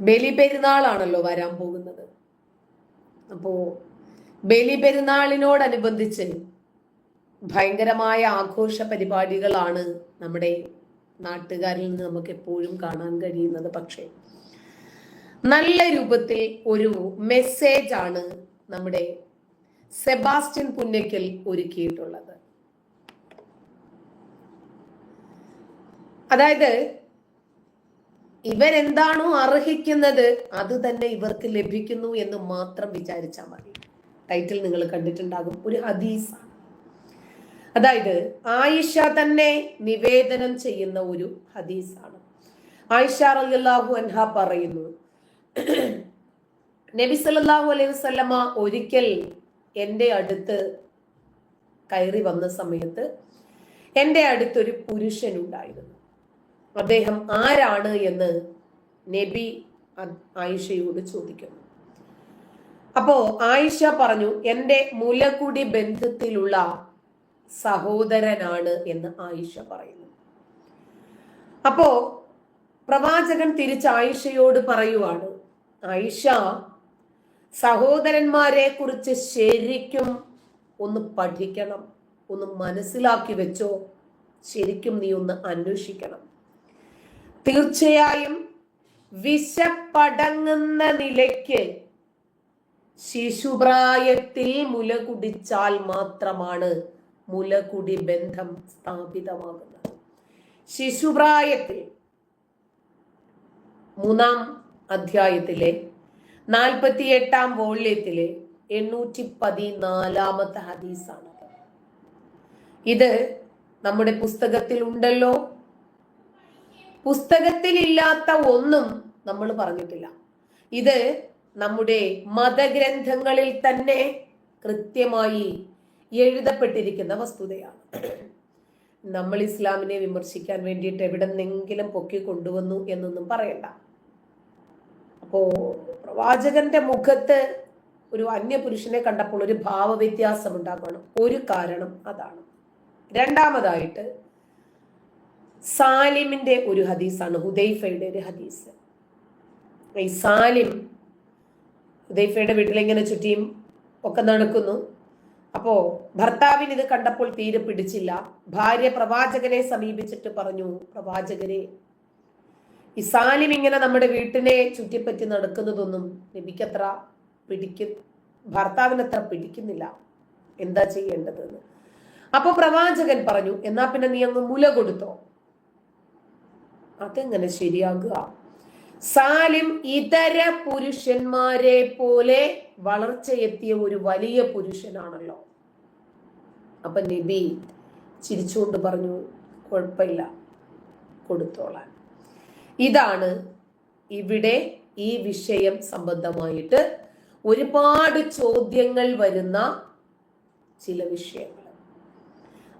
ബലി പെരുന്നാളാണല്ലോ വരാൻ പോകുന്നത്. അപ്പോ ബലി പെരുന്നാളിനോടനുബന്ധിച്ച് ഭയങ്കരമായ ആഘോഷ പരിപാടികളാണ് നമ്മുടെ നാട്ടുകാരിൽ നിന്ന് നമുക്ക് എപ്പോഴും കാണാൻ കഴിയുന്നത്. പക്ഷേ നല്ല രൂപത്തിൽ ഒരു മെസ്സേജ് ആണ് നമ്മുടെ സെബാസ്റ്റ്യൻ പുന്നയ്ക്കൽ ഒരുക്കിയിട്ടുള്ളത്. അതായത് ഇവരെന്താണോ അർഹിക്കുന്നത് അത് തന്നെ ഇവർക്ക് ലഭിക്കുന്നു എന്ന് മാത്രം വിചാരിച്ചാൽ മതി. ടൈറ്റിൽ നിങ്ങൾ കണ്ടിട്ടുണ്ടാകും. ഒരു ഹദീസ്. അതായത് ആയിഷ തന്നെ നിവേദനം ചെയ്യുന്ന ഒരു ഹദീസാണ്. ആയിഷ റളിയല്ലാഹു അൻഹ പറയുന്നു നബി സല്ലല്ലാഹു അലൈഹി വസല്ലമ ഒരിക്കൽ എന്റെ അടുത്ത് കയറി വന്ന സമയത്ത് എന്റെ അടുത്തൊരു പുരുഷനുണ്ടായിരുന്നു. അദ്ദേഹം ആരാണ് എന്ന് നബി ആയിഷയോട് ചോദിക്കുന്നു. അപ്പോ ആയിഷ പറഞ്ഞു എന്റെ മുലകുടി ബന്ധത്തിലുള്ള സഹോദരനാണ് എന്ന് ആയിഷ പറയുന്നു. അപ്പോ പ്രവാചകൻ തിരിച്ച് ആയിഷയോട് പറയുവാണ് ആയിഷ സഹോദരന്മാരെ കുറിച്ച് ശരിക്കും ഒന്ന് പഠിക്കണം ഒന്ന് മനസ്സിലാക്കി വെച്ചോ ശരിക്കും നീ ഒന്ന് അന്വേഷിക്കണം. തീർച്ചയായും വിശപ്പടങ്ങുന്ന നിലയ്ക്ക് ശിശുപ്രായത്തിൽ മുല കുടിച്ചാൽ മാത്രമാണ് മുലകുടി ബന്ധം സ്ഥാപിതമാകുന്നത്. ശിശുപ്രായത്തിൽ മൂന്നാം അധ്യായത്തിലെ നാൽപ്പത്തി എട്ടാം വോള്യത്തിലെ എണ്ണൂറ്റി പതിനാലാമത്തെ ഹദീസാണ്. ഇത് നമ്മുടെ പുസ്തകത്തിൽ ഉണ്ടല്ലോ പുസ്തകത്തിലില്ലാത്ത ഒന്നും നമ്മൾ പറഞ്ഞിട്ടില്ല. ഇത് നമ്മുടെ മതഗ്രന്ഥങ്ങളിൽ തന്നെ കൃത്യമായി എഴുതപ്പെട്ടിരിക്കുന്ന വസ്തുതയാണ്. നമ്മൾ ഇസ്ലാമിനെ വിമർശിക്കാൻ വേണ്ടിയിട്ട് എവിടെന്നെങ്കിലും പൊക്കി കൊണ്ടുവന്നു എന്നൊന്നും പറയണ്ട. അപ്പോ പ്രവാചകന്റെ മുഖത്ത് ഒരു അന്യപുരുഷനെ കണ്ടപ്പോൾ ഒരു ഭാവവ്യത്യാസം ഉണ്ടാകണം ഒരു കാരണം അതാണ്. രണ്ടാമതായിട്ട് സാലിമിന്റെ ഒരു ഹദീസാണ് ഹുദൈഫയുടെ ഒരു ഹദീസ്. ഈ സാലിം ഹുദൈഫയുടെ വീട്ടിലിങ്ങനെ ചുറ്റിയും ഒക്കെ നടക്കുന്നു. അപ്പോ ഭർത്താവിന് ഇത് കണ്ടപ്പോൾ തീരെ പിടിച്ചില്ല. ഭാര്യ പ്രവാചകനെ സമീപിച്ചിട്ട് പറഞ്ഞു പ്രവാചകനെ ഈ സാലിം ഇങ്ങനെ നമ്മുടെ വീട്ടിനെ ചുറ്റിപ്പറ്റി നടക്കുന്നതൊന്നും നബിക്കത്ര പിടിക്ക ഭർത്താവിനത്ര പിടിക്കുന്നില്ല. എന്താ ചെയ്യേണ്ടതെന്ന്? അപ്പോൾ പ്രവാചകൻ പറഞ്ഞു എന്നാ പിന്നെ നീ അങ്ങ് മുല കൊടുത്തോ? അതെങ്ങനെ ശരിയാകുക? സാലിം ഇതര പുരുഷന്മാരെ പോലെ വളർച്ചയെത്തിയ ഒരു വലിയ പുരുഷനാണല്ലോ. അപ്പൊ നബി ചിരിച്ചുകൊണ്ട് പറഞ്ഞു കുഴപ്പമില്ല കൊടുത്തോളാൻ. ഇതാണ് ഇവിടെ ഈ വിഷയം സംബന്ധമായിട്ട് ഒരുപാട് ചോദ്യങ്ങൾ വരുന്ന ചില വിഷയങ്ങൾ.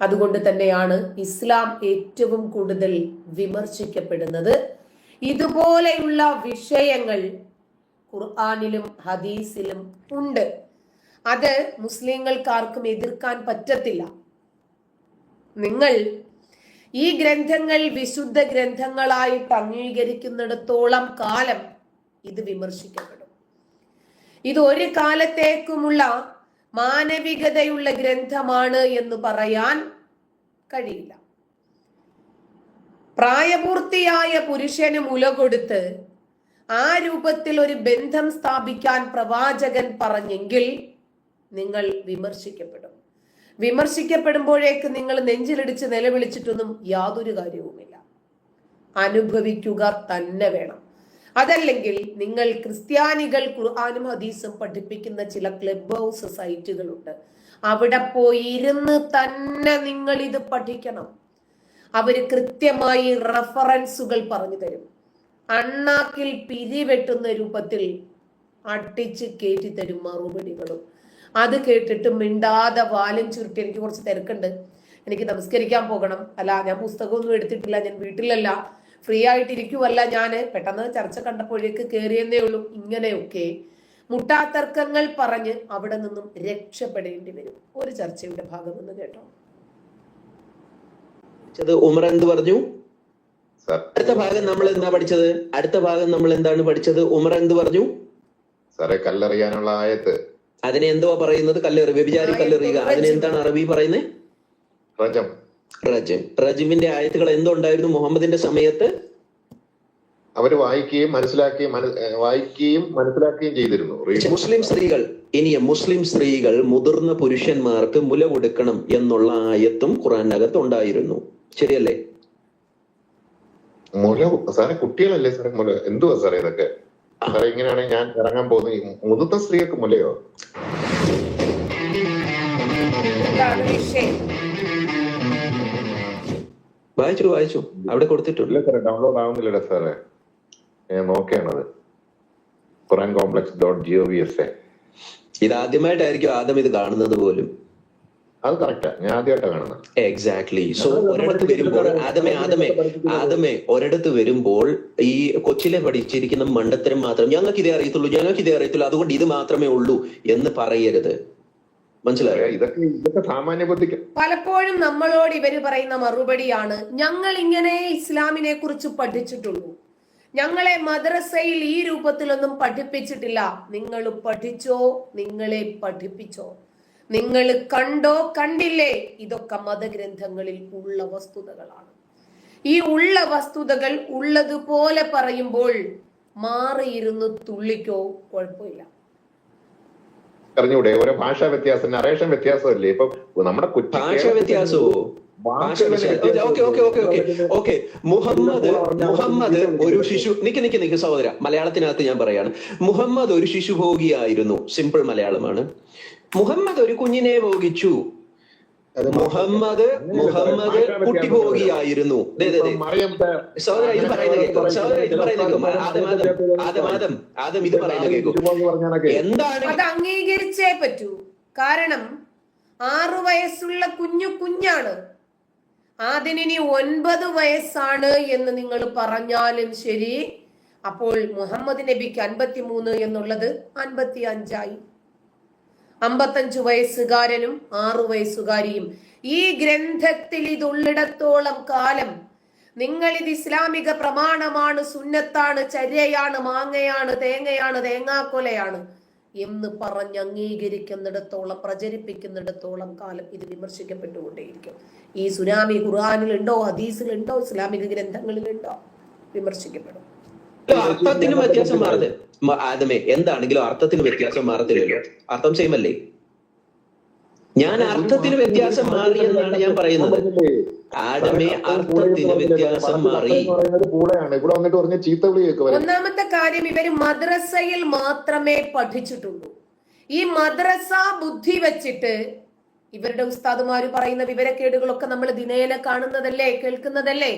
അതുകൊണ്ട് തന്നെയാണ് ഇസ്ലാം ഏറ്റവും കൂടുതൽ വിമർശിക്കപ്പെടുന്നത്. ഇതുപോലെയുള്ള വിഷയങ്ങൾ ഖുർആാനിലും ഹദീസിലും ഉണ്ട്. അത് മുസ്ലിങ്ങൾക്കാർക്കും എതിർക്കാൻ പറ്റത്തില്ല. നിങ്ങൾ ഈ ഗ്രന്ഥങ്ങൾ വിശുദ്ധ ഗ്രന്ഥങ്ങളായിട്ട് അംഗീകരിക്കുന്നിടത്തോളം കാലം ഇത് വിമർശിക്കപ്പെടും. ഇത് ഒരു കാലത്തേക്കുമുള്ള മാനവികതയുള്ള ഗ്രന്ഥമാണ് എന്ന് പറയാൻ കഴിയില്ല. പ്രായപൂർത്തിയായ പുരുഷന് മുല കൊടുത്ത് ആ രൂപത്തിൽ ഒരു ബന്ധം സ്ഥാപിക്കാൻ പ്രവാചകൻ പറഞ്ഞെങ്കിൽ നിങ്ങൾ വിമർശിക്കപ്പെടും. വിമർശിക്കപ്പെടുമ്പോഴേക്ക് നിങ്ങൾ നെഞ്ചിലിടിച്ച് നിലവിളിച്ചിട്ടൊന്നും യാതൊരു കാര്യവുമില്ല. അനുഭവിക്കുക തന്നെ വേണം. അതല്ലെങ്കിൽ നിങ്ങൾ ക്രിസ്ത്യാനികൾ ഖുർആാനും ഹദീസും പഠിപ്പിക്കുന്ന ചില ക്ലബ് ഹൗസ് സൈറ്റുകളുണ്ട് അവിടെ പോയി ഇരുന്ന് തന്നെ നിങ്ങൾ ഇത് പഠിക്കണം. അവർ കൃത്യമായി റഫറൻസുകൾ പറഞ്ഞു തരും. അണ്ണാക്കിൽ പിരിവെട്ടുന്ന രൂപത്തിൽ അട്ടിച്ച് കയറ്റി തരും മറുപടികളും. അത് കേട്ടിട്ട് മിണ്ടാതെ വാലും ചുരുട്ടി എനിക്ക് കുറച്ച് തിരക്കുണ്ട്. എനിക്ക് നമസ്കരിക്കാൻ പോകണം. അല്ല ഞാൻ പുസ്തകമൊന്നും എടുത്തിട്ടില്ല. ഞാൻ വീട്ടിലല്ല. ഫ്രീ ആയിട്ടിരിക്കുവല്ല ഞാൻ പെട്ടെന്ന് ചർച്ച കണ്ടപ്പോഴേക്ക് കയറിയെന്നേ ഉള്ളൂ. ഇങ്ങനെയൊക്കെ മുട്ടാത്തർക്കങ്ങൾ പറഞ്ഞ് അവിടെ നിന്നും രക്ഷപ്പെടേണ്ടി വരും. ഒരു ചർച്ചയുടെ ഭാഗമെന്ന് കേട്ടോ. ഉമർ എന്ത് പറഞ്ഞു? അടുത്ത ഭാഗം നമ്മൾ എന്താ പഠിച്ചത്? അടുത്ത ഭാഗം നമ്മൾ എന്താണ് പഠിച്ചത്? ഉമർ എന്ത് പറഞ്ഞു? സാറേ കല്ലെറിയാനുള്ള ആയത്ത്. അതിനെ എന്തുവാ പറയുന്നത്? കല്ലെറി വ്യഭിചാരി കല്ലെറിയുക. അതിനെന്താണ് അറബി പറയുന്നത്? റജം റജം റജിമിന്റെ ആയത്തുകൾ എന്തുണ്ടായിരുന്നു മുഹമ്മദിന്റെ സമയത്ത്? അവർ വായിക്കുകയും മനസ്സിലാക്കുകയും വായിക്കുകയും മനസ്സിലാക്കുകയും ചെയ്തിരുന്നു. മുസ്ലിം സ്ത്രീകൾ ഇനി മുസ്ലിം സ്ത്രീകൾ മുതിർന്ന പുരുഷന്മാർക്ക് മുല കൊടുക്കണം എന്നുള്ള ആയത്തും ഖുറാനകത്ത് ഉണ്ടായിരുന്നു. ശരിയല്ലേ? മുല സാറേ കുട്ടികളല്ലേ സാറേ മുല? എന്തുവാ സാറേ ഇതൊക്കെ? സാറേ ഇങ്ങനെയാണ് ഞാൻ ഇറങ്ങാൻ പോകുന്നത്. മുതിർന്ന സ്ത്രീകൾക്ക് മുലയോ? വായിച്ചു വായിച്ചു അവിടെ കൊടുത്തിട്ടുണ്ട്. ഇല്ല സാറേ ഡൗൺലോഡ് ആവുന്നില്ലടാ സാറേ. ഞാൻ നോക്കുകയാണത് Quran complex dot G O V S A ആദ്യമായിട്ടായിരിക്കും ആദ്യം ഇത് കാണുന്നത് പോലും. അത് കറക്റ്റാ ഞാൻ ആദ്യമായിട്ടാണ് കാണുന്നത്. എക്സാക്ട്ലി സോ ഒരിടത്ത് വരുമ്പോൾ ആദമേ ആദമേ ആദമേ ഒരിടത്ത് വരുമ്പോൾ ഈ കൊച്ചിലെ പഠിച്ചിരിക്കുന്ന മണ്ടത്തരം മാത്രം ഞങ്ങൾക്ക് ഇതേ അറിയത്തുള്ളൂ ഞങ്ങൾക്ക് ഇതേ അറിയത്തുള്ളൂ അതുകൊണ്ട് ഇത് മാത്രമേ ഉള്ളൂ എന്ന് പറയരുത്. മനസ്സിലായോ? ഇതൊക്കെ ഇതൊക്കെ സാമാന്യ ബുദ്ധിക്ക്. പലപ്പോഴും നമ്മളോട് ഇവർ പറയുന്ന മറുപടിയാണ് ഞങ്ങൾ ഇങ്ങനെ ഇസ്ലാമിനെ കുറിച്ച് പഠിച്ചിട്ടുള്ളൂ. ഞങ്ങളെ മദ്രസയിൽ ഈ രൂപത്തിലൊന്നും പഠിപ്പിച്ചിട്ടില്ല. നിങ്ങൾ പഠിച്ചോ? നിങ്ങളെ പഠിപ്പിച്ചോ? നിങ്ങൾ കണ്ടോ? കണ്ടില്ലേ? ഇതൊക്കെ മതഗ്രന്ഥങ്ങളിൽ ഉള്ള വസ്തുതകളാണ്. ഈ ഉള്ള വസ്തുതകൾ ഉള്ളതുപോലെ പറയുമ്പോൾ മാറിയിരുന്നു തുള്ളിക്കോ? കുഴപ്പമില്ല. അറിഞ്ഞൂടെ? ഓരോ ഭാഷാ വ്യത്യാസം നറേഷൻ വ്യത്യാസമല്ലേ? ഇപ്പൊ നമ്മുടെ ഭാഷ വ്യത്യാസമോ ഓക്കെ മുഹമ്മദ് മുഹമ്മദ് ഒരു ശിശു നിക്ക് നിക്ക് നിക്ക് സഹോദര. മലയാളത്തിനകത്ത് ഞാൻ പറയാണ്. മുഹമ്മദ് ഒരു ശിശുഭോഗിയായിരുന്നു. സിമ്പിൾ മലയാളമാണ്. മുഹമ്മദ് ഒരു കുഞ്ഞിനെ ഭോഗിച്ചു. മുഹമ്മദ് മുഹമ്മദ് കുട്ടിഭോഗിയായിരുന്നു സഹോദര ഇത് പറയുന്ന കേൾക്കും. സഹോദര ഇത് പറയുന്ന കേൾക്കും. ആദം ആദം ആദം ആദം. ആദം ഇത് പറയുന്ന കേൾക്കും. എന്താണ്? അത് അംഗീകരിച്ചേ പറ്റൂ. കാരണം ആറു വയസ്സുള്ള കുഞ്ഞു കുഞ്ഞാണ്. അതിനി ഒൻപത് വയസ്സാണ് എന്ന് നിങ്ങൾ പറഞ്ഞാലും ശരി. അപ്പോൾ മുഹമ്മദ് നബിക്ക് അൻപത്തി മൂന്ന് എന്നുള്ളത് അൻപത്തി അഞ്ചായി അമ്പത്തഞ്ചു വയസ്സുകാരനും ആറു വയസ്സുകാരിയും. ഈ ഗ്രന്ഥത്തിൽ ഇതുള്ളിടത്തോളം കാലം നിങ്ങൾ ഇത് ഇസ്ലാമിക പ്രമാണമാണ് സുന്നത്താണ് ചര്യയാണ് മാങ്ങയാണ് തേങ്ങയാണ് തേങ്ങാക്കൊലയാണ് എന്ന് പറഞ്ഞ് അംഗീകരിക്കുന്നിടത്തോളം പ്രചരിപ്പിക്കുന്നിടത്തോളം കാലം ഇത് വിമർശിക്കപ്പെട്ടുകൊണ്ടേയിരിക്കും. ഈ സുനാമി ഖുർആാനിലുണ്ടോ ഹദീസിലുണ്ടോ ഇസ്ലാമിക ഗ്രന്ഥങ്ങളിലുണ്ടോ? വിമർശിക്കപ്പെടും. അർത്ഥത്തിന് വ്യത്യാസം മാറുന്നത്. ആദ്യമേ ആദമേ എന്താണെങ്കിലും അർത്ഥത്തിന് വ്യത്യാസം മാറത്തില്ലല്ലോ. അർത്ഥം സെയിം അല്ലേ? ഞാൻ അർത്ഥത്തിന് വ്യത്യാസം മാറി എന്നാണ് ഞാൻ പറയുന്നത്. ആടമേ അർത്ഥത്തിന് വ്യത്യാസം മാറി. ഇവിടെ വന്നിട്ട് പറഞ്ഞ ചീത്ത ഒന്നാമത്തെ കാര്യം ഇവർ മദ്രസയിൽ മാത്രമേ പഠിച്ചിട്ടുള്ളൂ. ഈ മദ്രസ ബുദ്ധി വെച്ചിട്ട് ഇവരുടെ ഉസ്താദുമാര് പറയുന്ന വിവരക്കേടുകളൊക്കെ നമ്മൾ ദിനേന കാണുന്നതല്ലേ കേൾക്കുന്നതല്ലേ?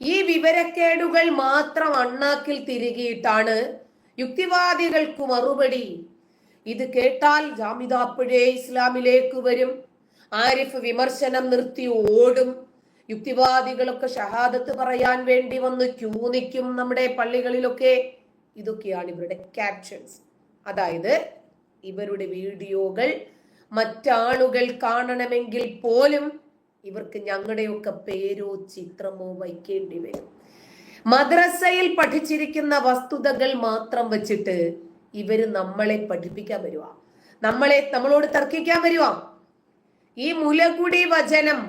ഈ വിവരക്കേടുകൾ മാത്രം അണ്ണാക്കിൽ തിരികിയിട്ടാണ് യുക്തിവാദികൾക്ക് മറുപടി. ഇത് കേട്ടാൽ ജാമിദാപ്പുഴേ ഇസ്ലാമിലേക്ക് വരും. ആരിഫ് വിമർശനം നിർത്തി ഓടും. യുക്തിവാദികളൊക്കെ ഷഹാദത്ത് പറയാൻ വേണ്ടി വന്ന് ക്യൂ നിൽക്കും നമ്മുടെ പള്ളികളിലൊക്കെ. ഇതൊക്കെയാണ് ഇവരുടെ ക്യാപ്ഷൻസ് അതായത് ഇവരുടെ വീഡിയോകൾ മറ്റാളുകൾ കാണണമെങ്കിൽ പോലും ഇവർക്ക് ഞങ്ങളുടെയൊക്കെ പേരോ ചിത്രമോ വയ്ക്കേണ്ടി വരും. മദ്രസയിൽ പഠിച്ചിരിക്കുന്ന വസ്തുതകൾ മാത്രം വെച്ചിട്ട് ഇവർ നമ്മളെ പഠിപ്പിക്കാൻ വരുക നമ്മളെ നമ്മളോട് തർക്കിക്കാൻ വരുക ഈ മുലകുടി വചനം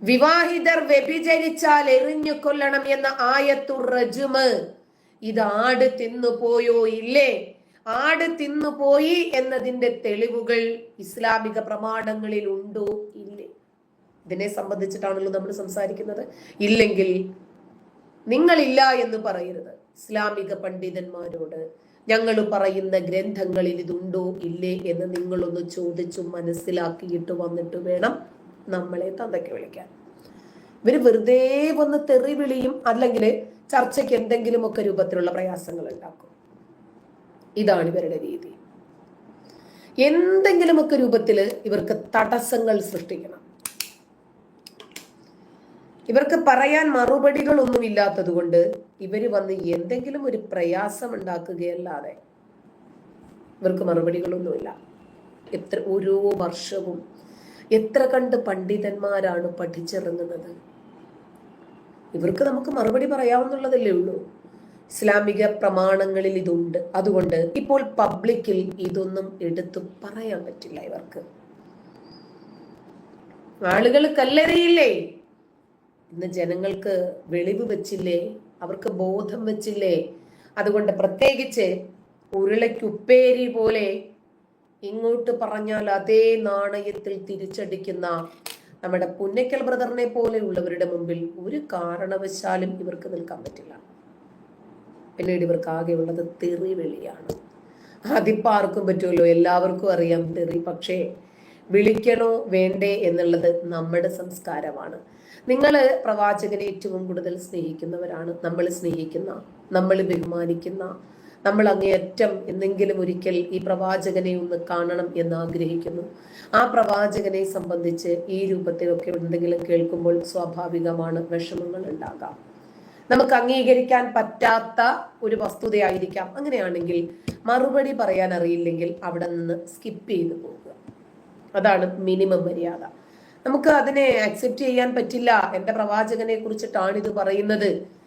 വിവാഹിതർ വ്യഭിചരിച്ചാൽ എറിഞ്ഞു കൊല്ലണം എന്ന ആയത്തുർ റജുമ് ഇത് ആട് തിന്നുപോയോ ഇല്ലേ? ആട് തിന്നുപോയി എന്നതിന്റെ തെളിവുകൾ ഇസ്ലാമിക പ്രമാണങ്ങളിൽ ഉണ്ടോ? ഇല്ലേ. ഇതിനെ സംബന്ധിച്ചിട്ടാണല്ലോ നമ്മൾ സംസാരിക്കുന്നത്. ഇല്ലെങ്കിൽ നിങ്ങളില്ല എന്ന് പറയരുത്. ഇസ്ലാമിക പണ്ഡിതന്മാരോട് ഞങ്ങൾ പറയുന്ന ഗ്രന്ഥങ്ങളിൽ ഇതുണ്ടോ ഇല്ലേ എന്ന് നിങ്ങളൊന്ന് ചോദിച്ചു മനസ്സിലാക്കിയിട്ട് വന്നിട്ട് വേണം നമ്മളെ തന്തയ്ക്ക് വിളിക്കാൻ. ഇവർ വെറുതെ വന്ന് തെറി വിളിയും അല്ലെങ്കിൽ ചർച്ചയ്ക്ക് എന്തെങ്കിലുമൊക്കെ രൂപത്തിലുള്ള പ്രയാസങ്ങൾ ഉണ്ടാക്കും. ഇതാണ് ഇവരുടെ രീതി. എന്തെങ്കിലുമൊക്കെ രൂപത്തിൽ ഇവർക്ക് തടസ്സങ്ങൾ സൃഷ്ടിക്കണം. ഇവർക്ക് പറയാൻ മറുപടികളൊന്നും ഇല്ലാത്തത് കൊണ്ട് ഇവർ വന്ന് എന്തെങ്കിലും ഒരു പ്രയാസം ഉണ്ടാക്കുകയല്ലാതെ ഇവർക്ക് മറുപടികളൊന്നുമില്ല. എത്ര ഓരോ വർഷവും എത്ര കണ്ട് പണ്ഡിതന്മാരാണ് പഠിച്ചിറങ്ങുന്നത്. ഇവർക്ക് നമുക്ക് മറുപടി പറയാവുന്നുള്ളതല്ലേ ഉള്ളൂ. ഇസ്ലാമിക പ്രമാണങ്ങളിൽ ഇതുണ്ട്. അതുകൊണ്ട് ഇപ്പോൾ പബ്ലിക്കിൽ ഇതൊന്നും എടുത്തു പറയാൻ പറ്റില്ല ഇവർക്ക്. ആളുകൾ കല്ലെറിയില്ലേ? ഇന്ന് ജനങ്ങൾക്ക് വെളിവ് വെച്ചില്ലേ? അവർക്ക് ബോധം വെച്ചില്ലേ? അതുകൊണ്ട് പ്രത്യേകിച്ച് ഉരുളയ്ക്കുപ്പേരി പോലെ ഇങ്ങോട്ട് പറഞ്ഞാൽ അതേ നാണയത്തിൽ തിരിച്ചടിക്കുന്ന നമ്മുടെ പുന്നക്കൽ ബ്രദറിനെ പോലെയുള്ളവരുടെ മുമ്പിൽ ഒരു കാരണവശാലും ഇവർക്ക് നിൽക്കാൻ പറ്റില്ല. പിന്നീട് ഇവർക്ക് ആകെയുള്ളത് തെറി വെളിയാണ്. അതിപ്പോൾ ആർക്കും പറ്റുമല്ലോ എല്ലാവർക്കും അറിയാം തെറി. പക്ഷേ വിളിക്കണോ വേണ്ടേ എന്നുള്ളത് നമ്മുടെ സംസ്കാരമാണ്. നിങ്ങൾ പ്രവാചകനെ ഏറ്റവും കൂടുതൽ സ്നേഹിക്കുന്നവരാണ്. നമ്മൾ സ്നേഹിക്കുന്ന നമ്മൾ ബഹുമാനിക്കുന്ന നമ്മൾ അങ്ങേയറ്റം എന്തെങ്കിലും ഒരിക്കൽ ഈ പ്രവാചകനെ ഒന്ന് കാണണം എന്ന് ആഗ്രഹിക്കുന്നു. ആ പ്രവാചകനെ സംബന്ധിച്ച് ഈ രൂപത്തിലൊക്കെ എന്തെങ്കിലും കേൾക്കുമ്പോൾ സ്വാഭാവികമാണ് വിഷമങ്ങൾ ഉണ്ടാകാം. നമുക്ക് അംഗീകരിക്കാൻ പറ്റാത്ത ഒരു വസ്തുതയായിരിക്കാം. അങ്ങനെയാണെങ്കിൽ മറുപടി പറയാൻ അറിയില്ലെങ്കിൽ അവിടെ നിന്ന് സ്കിപ്പ് ചെയ്തു പോകുക അതാണ് മിനിമം മര്യാദ. നമുക്ക് അതിനെ അക്സെപ്റ്റ് ചെയ്യാൻ പറ്റില്ല. എന്റെ പ്രവാചകനെ കുറിച്ചിട്ടാണ് ഇത് പറയുന്നത്.